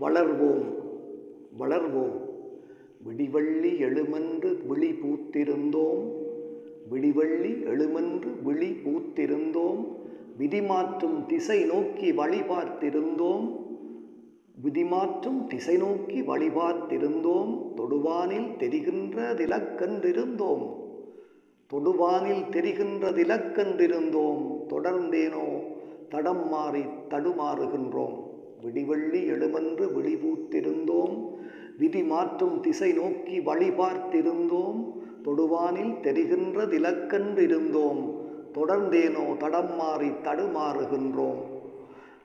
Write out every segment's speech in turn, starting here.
வளர்வோம் வளர்வோம். விடிவள்ளி எழுமென்று விழி பூத்திருந்தோம். விடிவள்ளி எழுமென்று விழி பூத்திருந்தோம். விதிமாற்றும் திசை நோக்கி வழி பார்த்திருந்தோம். விதிமாற்றும் திசை நோக்கி வழி பார்த்திருந்தோம். தொடுவானில் தெரிகின்ற திலக்கன்றிருந்தோம். தொடுவானில் தெரிகின்ற திலக்கன்றிருந்தோம். தொடர்ந்தேனோ தடம் மாறி தடுமாறுகின்றோம். விடிவள்ளி எழுமன்று விழிபூத்திருந்தோம். விதி மாற்றும் திசை நோக்கி வழி பார்த்திருந்தோம். தொடுவானில் தெரிகின்ற திலக்கன்றிருந்தோம். தொடர்ந்தேனோ தடம் மாறி தடுமாறுகின்றோம்.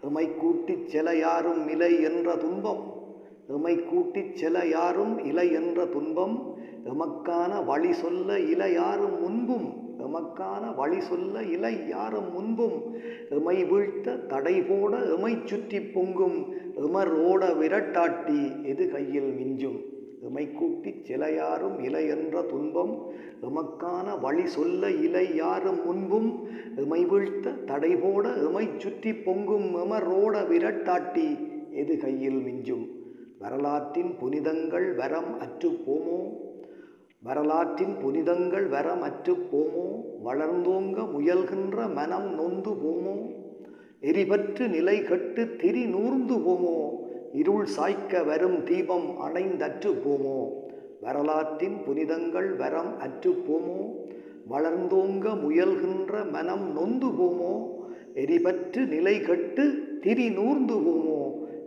எமை கூட்டிச் செல யாரும் இலை என்ற துன்பம். எமை கூட்டிச் செல யாரும் இலை என்ற துன்பம். எமக்கான வழி சொல்ல இலை யாரும் முன்பும் எமக்கான வழி சொல்ல இலை யாரும் முன்பும் எமை வீழ்த்த தடை போட எமை சுற்றி பொங்கும் எமர் ஓட விரட்டாட்டி எது கையில் மிஞ்சும்? எமை கூட்டிச் சிலையாரும் இலை என்ற துன்பம் எமக்கான வழி சொல்ல இலை யாரும் முன்பும் எமை வீழ்த்த தடை போட எமை சுற்றி பொங்கும் எமரோட விரட்டாட்டி எது கையில் மிஞ்சும்? வரலாற்றின் புனிதங்கள் வரம் அற்று போமோ? வரலாற்றின் புனிதங்கள் வரம் அற்று போமோ? வளர்ந்தோங்க முயல்கின்ற மனம் நொந்து போமோ? எரிபற்று நிலை கட்டு திரி நூர்ந்து போமோ? இருள் சாய்க்க வரும் தீபம் அணைந்தற்று போமோ? வரலாற்றின் புனிதங்கள் வரம் அற்று போமோ? வளர்ந்தோங்க முயல்கின்ற மனம் நொந்து போமோ? எரிபற்று நிலை கட்டு திரி நூர்ந்து போமோ?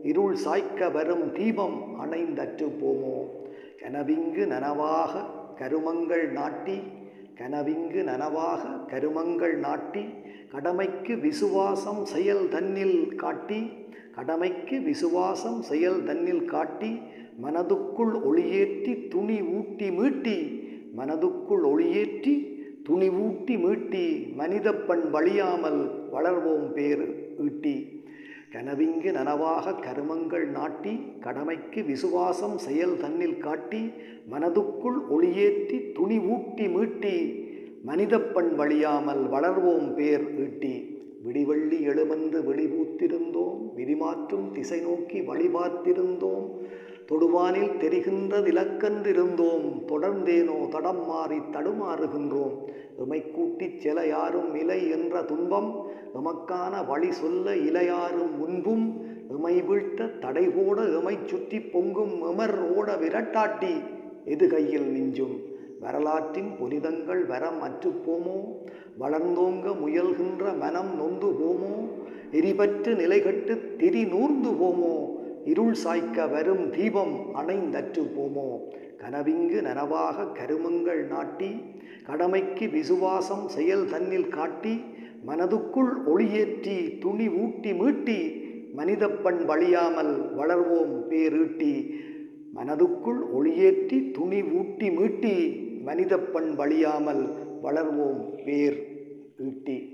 இருள் சாய்க்க வரும் தீபம் அணைந்தற்று போமோ? கனவிங்கு நனவாக கருமங்கள் நாட்டி கனவிங்கு நனவாக கருமங்கள் நாட்டி கடமைக்கு விசுவாசம் செயல் தன்னில் காட்டி கடமைக்கு விசுவாசம் செயல் தன்னில் காட்டி மனதுக்குள் ஒளியேற்றி துணி ஊட்டி மீட்டி மனதுக்குள் ஒளியேற்றி துணி ஊட்டி மீட்டி மனிதப்பண் வழியாமல் வளர்வோம் பேர் ஈட்டி. கனவிங்கு நனவாக கருமங்கள் நாட்டி கடமைக்கு விசுவாசம் செயல் தன்னில் காட்டி மனதுக்குள் ஒளியேற்றி துணி ஊட்டி மீட்டி மனிதப்பண் வழியாமல் வளர்வோம் பேர் ஈட்டி. விடிவள்ளி எழுமந்து வெளிபூத்திருந்தோம் விதிமாற்றும் திசை நோக்கி வழி பார்த்திருந்தோம். தொடுவானில் தெரிகின்ற இலக்கன்றிருந்தோம் தொடர்ந்தேனோ தடம் மாறி தடுமாறுகின்றோம். எமை கூட்டிச் செல யாரும் இலை என்ற துன்பம் எமக்கான வழி சொல்ல இலையாரும் முன்பும் எமை வீழ்த்த தடை போட எமை சுற்றி பொங்கும் எமர் ஓட விரட்டாட்டி எது கையில் மிஞ்சும் வரலாற்றின் புனிதங்கள் வரம் அற்றுப்போமோ வளர்ந்தோங்க முயல்கின்ற மனம் நொந்து போமோ? எரிபற்று நிலைகட்டு திரி நூர்ந்து போமோ? இருள் சாய்க்க வரும் தீபம் அணைந்தற்று போமோ? கனவிங்கு நனவாக கருமங்கள் நாட்டி கடமைக்கு விசுவாசம் செயல் தன்னில் காட்டி மனதுக்குள் ஒளியேற்றி துணி ஊட்டி மீட்டி மனிதப்பண் வழியாமல் வளர்வோம் பேரீட்டி. மனதுக்குள் ஒளியேற்றி துணி ஊட்டி மீட்டி மனிதப்பண் வழியாமல் வளர்வோம் பேர் ஈட்டி.